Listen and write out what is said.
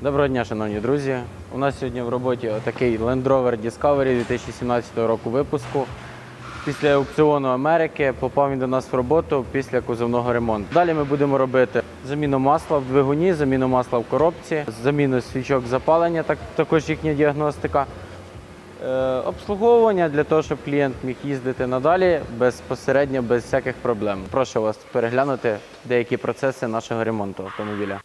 Доброго дня, шановні друзі. У нас сьогодні в роботі отакий Land Rover Discovery 2017 року випуску. Після аукціону Америки попав він до нас в роботу після кузовного ремонту. Далі ми будемо робити заміну масла в двигуні, заміну масла в коробці, заміну свічок запалення, так, також їхня діагностика. Е, обслуговування для того, щоб клієнт міг їздити надалі безпосередньо без всяких проблем. Прошу вас переглянути деякі процеси нашого ремонту автомобіля.